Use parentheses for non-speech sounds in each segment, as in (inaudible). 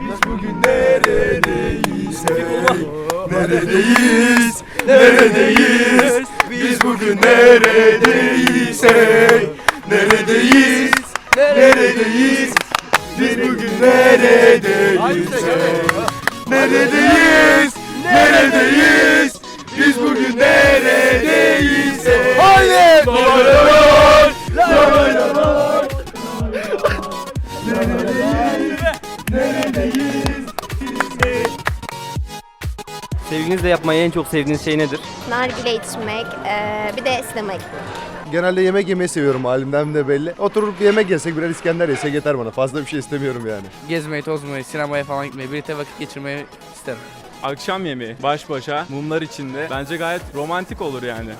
Biz bugün neredeyiz? Neredeyiz? Neredeyiz? Biz bugün neredeyiz? Neredeyiz? Neredeyiz? Biz bugün? Neredeyiz? Neredeyiz? Neredeyiz? Sevginizle yapmayı en çok sevdiğiniz şey nedir? Nargile içmek, eee, bir de sinemaya gitmek. Genelde yemek yemeyi seviyorum halimden de belli. Oturup yemek yesek birer İskender yesek yeter bana. Fazla bir şey istemiyorum yani. Gezmeyi, tozmayı, sinemaya falan gitmeyi, birlikte vakit geçirmeyi isterim. Akşam yemeği baş başa mumlar içinde bence gayet romantik olur yani.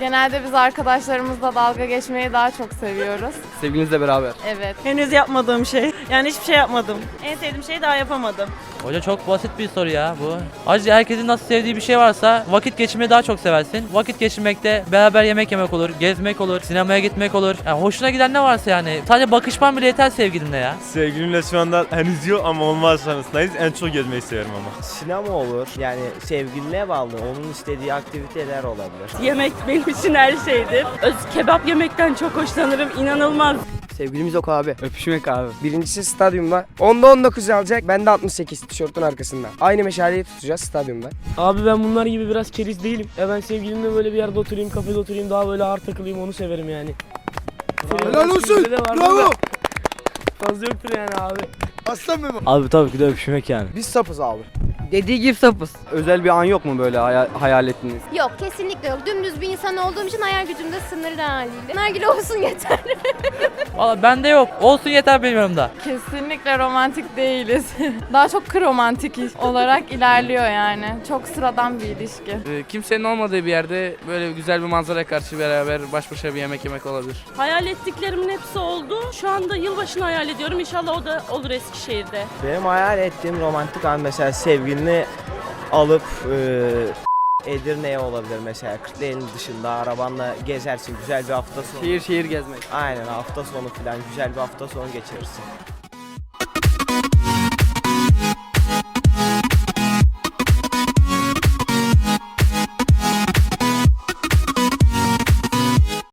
Genelde biz arkadaşlarımızla dalga geçmeyi daha çok seviyoruz. Sevgilinizle beraber. Evet. Henüz yapmadığım şey. Yani hiçbir şey yapmadım. En sevdiğim şeyi daha yapamadım. Hoca çok basit bir soru ya bu. Hacı herkesin nasıl sevdiği bir şey varsa vakit geçirmeyi daha çok seversin. Vakit geçirmekte beraber yemek yemek olur, gezmek olur, sinemaya gitmek olur. Yani hoşuna giden ne varsa yani. Sadece bakışman bile yeter sevgilinle ya. Sevgilimle şu anda henüz yok ama olmaz şansındayız. En çok gezmeyi severim ama. Sinema olur. Yani sevgiline bağlı. Onun istediği aktiviteler olabilir. Yemek benim için her şeydir. Öz kebap yemekten çok hoşlanırım. İnanılmaz. Sevgilimiz yok abi. Öpüşmek abi. Birincisi stadyumda. Onda 19 alacak. Ben de 68 tişörtün arkasında. Aynı meşaleyi tutacağız stadyumda. Abi ben bunlar gibi biraz keriz değilim. Ya ben sevgilimle böyle bir yerde oturayım, kafede oturayım, daha böyle ağır takılayım onu severim yani. Helal olsun. Bravo. Fazla yoktur yani abi. Aslan mı? Abi tabii ki de öpüşmek yani. Biz sapız abi. Dediği gibi sapız. Özel bir an yok mu böyle hayal, hayal ettiğiniz? Yok kesinlikle yok. Dümdüz bir insan olduğum için hayal gücüm de sınırlı haliyle. Nargile olsun yeter. (laughs) Valla bende yok. Olsun yeter benim yanımda. Kesinlikle romantik değiliz. (laughs) daha çok kromantik olarak ilerliyor yani. Çok sıradan bir ilişki. Ee, kimsenin olmadığı bir yerde böyle güzel bir manzaraya karşı beraber baş başa bir yemek yemek olabilir. Hayal ettiklerimin hepsi oldu. Şu anda yılbaşını hayal ediyorum. İnşallah o da olur Eskişehir'de. Benim hayal ettiğim romantik an mesela sevgilini alıp e, Edirne'ye olabilir mesela. Kırklareli'nin dışında arabanla gezersin. Güzel bir hafta sonu. Şehir şehir gezmek. Aynen hafta sonu falan güzel bir hafta sonu geçirirsin.